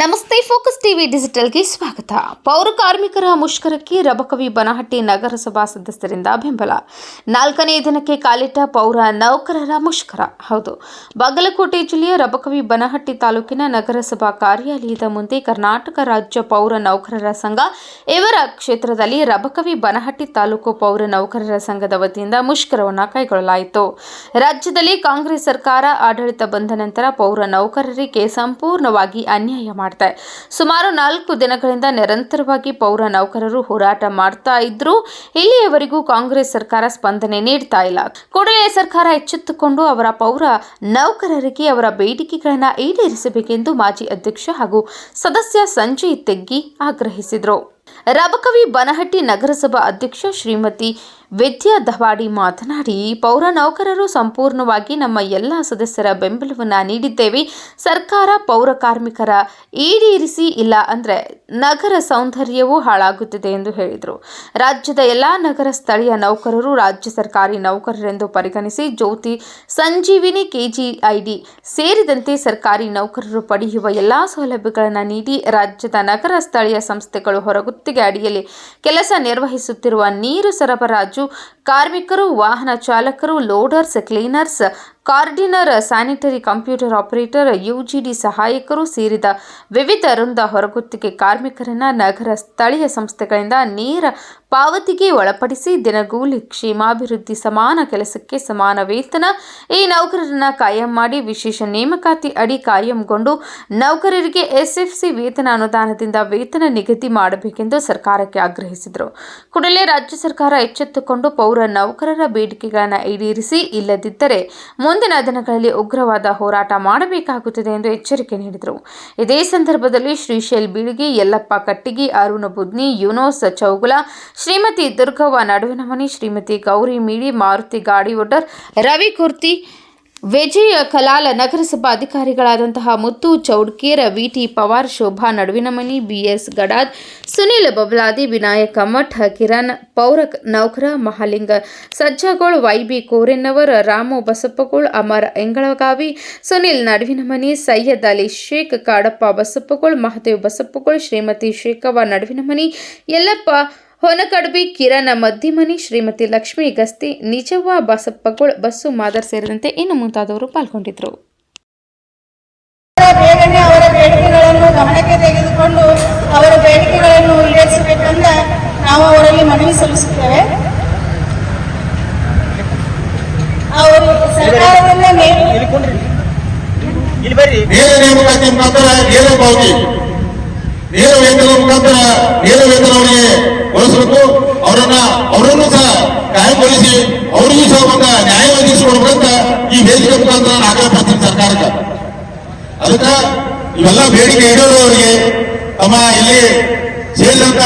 ನಮಸ್ತೆ, focus TV ಡಿಜಿಟಲ್ಗೆ ಸ್ವಾಗತ. ಪೌರ ಕಾರ್ಮಿಕರ ಮುಷ್ಕರಕ್ಕೆ ರಬಕವಿ ಬನಹಟ್ಟಿ ನಗರಸಭಾ ಸದಸ್ಯರಿಂದ ಬೆಂಬಲ. ನಾಲ್ಕನೇ ದಿನಕ್ಕೆ ಕಾಲಿಟ್ಟ ಪೌರ ನೌಕರರ ಮುಷ್ಕರ. ಹೌದು, ಬಾಗಲಕೋಟೆ ಜಿಲ್ಲೆಯ ರಬಕವಿ ಬನಹಟ್ಟಿ ತಾಲೂಕಿನ ನಗರಸಭಾ ಕಾರ್ಯಾಲಯದ ಮುಂದೆ ಕರ್ನಾಟಕ ರಾಜ್ಯ ಪೌರ ನೌಕರರ ಸಂಘ, ಇವರ ಕ್ಷೇತ್ರದಲ್ಲಿ ರಬಕವಿ ಬನಹಟ್ಟಿ ತಾಲೂಕು ಪೌರ ನೌಕರರ ಸಂಘದ ವತಿಯಿಂದ ಮುಷ್ಕರವನ್ನು ಕೈಗೊಳ್ಳಲಾಯಿತು. ರಾಜ್ಯದಲ್ಲಿ ಕಾಂಗ್ರೆಸ್ ಸರ್ಕಾರ ಆಡಳಿತ ಬಂದ ನಂತರ ಪೌರ ನೌಕರರಿಗೆ ಸಂಪೂರ್ಣವಾಗಿ ಅನ್ಯಾಯ ಮಾಡ್ತಾ ಸುಮಾರು ನಾಲ್ಕು ದಿನಗಳಿಂದ ನಿರಂತರವಾಗಿ ಪೌರ ನೌಕರರು ಹೋರಾಟ ಮಾಡ್ತಾ ಇದ್ರು. ಇಲ್ಲಿಯವರೆಗೂ ಕಾಂಗ್ರೆಸ್ ಸರ್ಕಾರ ಸ್ಪಂದನೆ ನೀಡ್ತಾ ಇಲ್ಲ. ಕೂಡಲೇ ಸರ್ಕಾರ ಎಚ್ಚೆತ್ತುಕೊಂಡು ಅವರ ಪೌರ ನೌಕರರಿಗೆ ಅವರ ಬೇಡಿಕೆಗಳನ್ನು ಈಡೇರಿಸಬೇಕೆಂದು ಮಾಜಿ ಅಧ್ಯಕ್ಷ ಹಾಗೂ ಸದಸ್ಯ ಸಂಜಯ್ ತೆಗ್ಗಿ ಆಗ್ರಹಿಸಿದರು. ರಬಕವಿ ಬನಹಟ್ಟಿ ನಗರಸಭಾ ಅಧ್ಯಕ್ಷ ಶ್ರೀಮತಿ ವಿದ್ಯಾ ದವಾಡಿ ಮಾತನಾಡಿ, ಪೌರ ನೌಕರರು ಸಂಪೂರ್ಣವಾಗಿ ನಮ್ಮ ಎಲ್ಲ ಸದಸ್ಯರ ಬೆಂಬಲವನ್ನು ನೀಡಿದ್ದೇವೆ. ಸರ್ಕಾರ ಪೌರ ಕಾರ್ಮಿಕರ ಈಡೇರಿಸಿ ಇಲ್ಲ ಅಂದರೆ ನಗರ ಸೌಂದರ್ಯವೂ ಹಾಳಾಗುತ್ತಿದೆ ಎಂದು ಹೇಳಿದರು. ರಾಜ್ಯದ ಎಲ್ಲ ನಗರ ಸ್ಥಳೀಯ ನೌಕರರು ರಾಜ್ಯ ಸರ್ಕಾರಿ ನೌಕರರೆಂದು ಪರಿಗಣಿಸಿ ಜ್ಯೋತಿ ಸಂಜೀವಿನಿ ಕೆಜಿಐಡಿ ಸೇರಿದಂತೆ ಸರ್ಕಾರಿ ನೌಕರರು ಪಡೆಯುವ ಎಲ್ಲ ಸೌಲಭ್ಯಗಳನ್ನು ನೀಡಿ ರಾಜ್ಯದ ನಗರ ಸ್ಥಳೀಯ ಸಂಸ್ಥೆಗಳು ಹೊರಗುತ್ತಿಗೆ ಅಡಿಯಲ್ಲಿ ಕೆಲಸ ನಿರ್ವಹಿಸುತ್ತಿರುವ ನೀರು ಸರಬರಾಜು ಕಾರ್ಮಿಕರು, ವಾಹನ ಚಾಲಕರು, loaders, cleaners gardener, sanitary computer operator, UGD ಸಹಾಯಕರು ಸೇರಿದ ವಿವಿಧ ವೃಂದ ಹೊರಗುತ್ತಿಗೆ ಕಾರ್ಮಿಕರನ್ನ ನಗರ ಸ್ಥಳೀಯ ಸಂಸ್ಥೆಗಳಿಂದ ನೇರ ಪಾವತಿಗೆ ಒಳಪಡಿಸಿ ದಿನಗೂಲಿ ಕ್ಷೇಮಾಭಿವೃದ್ಧಿ ಸಮಾನ ಕೆಲಸಕ್ಕೆ ಸಮಾನ ವೇತನ ಈ ನೌಕರರನ್ನ ಕಾಯಂ ಮಾಡಿ ವಿಶೇಷ ನೇಮಕಾತಿ ಅಡಿ ಕಾಯಂಗೊಂಡು ನೌಕರರಿಗೆ ಎಸ್ಎಫ್ಸಿ ವೇತನ ಅನುದಾನದಿಂದ ವೇತನ ನಿಗದಿ ಮಾಡಬೇಕೆಂದು ಸರ್ಕಾರಕ್ಕೆ ಆಗ್ರಹಿಸಿದರು. ಕೂಡಲೇ ರಾಜ್ಯ ಸರ್ಕಾರ ಎಚ್ಚೆತ್ತುಕೊಂಡು ಪೌರ ನೌಕರರ ಬೇಡಿಕೆಗಳನ್ನು ಈಡೇರಿಸಿ ಇಲ್ಲದಿದ್ದರೆ ಮುಂದಿನ ದಿನಗಳಲ್ಲಿ ಉಗ್ರವಾದ ಹೋರಾಟ ಮಾಡಬೇಕಾಗುತ್ತದೆ ಎಂದು ಎಚ್ಚರಿಕೆ ನೀಡಿದರು. ಇದೇ ಸಂದರ್ಭದಲ್ಲಿ ಶ್ರೀಶೈಲ್ ಬೀಳಿಗೆ ಯಲ್ಲಪ್ಪ ಕಟ್ಟಿಗಿ, ಅರುಣ ಬುದ್ನಿ, ಯುನೋಸ್ ಚೌಗುಲ, ಶ್ರೀಮತಿ ದುರ್ಗವ್ವ ನಡುವಿನಮನಿ ಶ್ರೀಮತಿ ಗೌರಿ ಮೀಡಿ, ಮಾರುತಿ ಗಾಡಿ ಒಡ್ಡರ್ ರವಿ ಕುರ್ತಿ ವಿಜಯ ಕಲಾಲ ನಗರಸಭಾ ಅಧಿಕಾರಿಗಳಾದಂತಹ ಮುತ್ತು ಚೌಡ್ಕೇರ, ವಿಟಿ ಪವಾರ್, ಶೋಭಾ ನಡುವಿನಮನಿ, ಬಿಎಸ್ ಗಡಾದ್, ಸುನೀಲ್ ಬಬಲಾದಿ, ವಿನಾಯಕ ಮಠ, ಕಿರಣ್ ಪೌರ ನೌಕರ ಮಹಾಲಿಂಗ, ಸಜ್ಜಗೋಳ್ ವೈಬಿ ಕೋರೆನ್ನವರ್, ರಾಮು ಬಸಪ್ಪಗೋಳ್, ಅಮರ್ ಎಂಗಳಗಾವಿ, ಸುನಿಲ್ ನಡುವಿನಮನಿ, ಸೈಯದ್ ಅಲಿ ಶೇಖ್, ಕಾಡಪ್ಪ ಬಸಪ್ಪಗೋಳ್, ಮಹದೇವ್ ಬಸಪ್ಪಗೋಳ್, ಶ್ರೀಮತಿ ಶೇಖವ್ವ ನಡುವಿನಮನಿ, ಯಲ್ಲಪ್ಪ ಹೊನಕಡ್ಬಿ ಕಿರಣ ಮದ್ದಿಮನಿ ಶ್ರೀಮತಿ ಲಕ್ಷ್ಮೀ ಗಸ್ತಿ ನಿಜವ್ವ ಬಸಪ್ಪಗೋಳ್ ಬಸ್ಸು ಮಾದರ್ ಸೇರಿದಂತೆ ಇನ್ನು ಮುಂತಾದವರು ಪಾಲ್ಗೊಂಡಿದ್ದರು ಅವರ ಬೇಗನೆ ಅವರ ಬೇಡಿಕೆಗಳನ್ನು ಗಮನಕ್ಕೆ ತೆಗೆದುಕೊಂಡು ಅವರ ಬೇಡಿಕೆಗಳನ್ನು ಈಡೇರಿಸಬೇಕಂತ ನಾವು ಅವರಲ್ಲಿ ಮನವಿ ಸಲ್ಲಿಸುತ್ತೇವೆ. ಅವರು ಸರ್ಕಾರದಿಂದ ನೇರ ನೇರ ವೇತನ ಮುಖಾಂತರ ನೇರ ವೇತನ ಅವರಿಗೆ ಬಳಸಬೇಕು ಅವರನ್ನ, ಅವರನ್ನು ಸಹ ಕಾಯಂಗೊಳಿಸಿ, ಅವರಿಗೂ ಸಹ ಒಂದು ನ್ಯಾಯ ಒದಗಿಸಿಕೊಡ್ಬೇಕಂತ ಈ ವೇದಿಕೆ ಮುಖಾಂತರ ನಾನು ಆಗ್ರಹಪಡ್ತೀನಿ ಸರ್ಕಾರಕ್ಕೆ. ಅದಕ್ಕ ಇವೆಲ್ಲ ಬೇಡಿಕೆ ಇಡೋರು ಅವರಿಗೆ. ತಮ್ಮ ಇಲ್ಲಿ ಸೇರಿದಂತ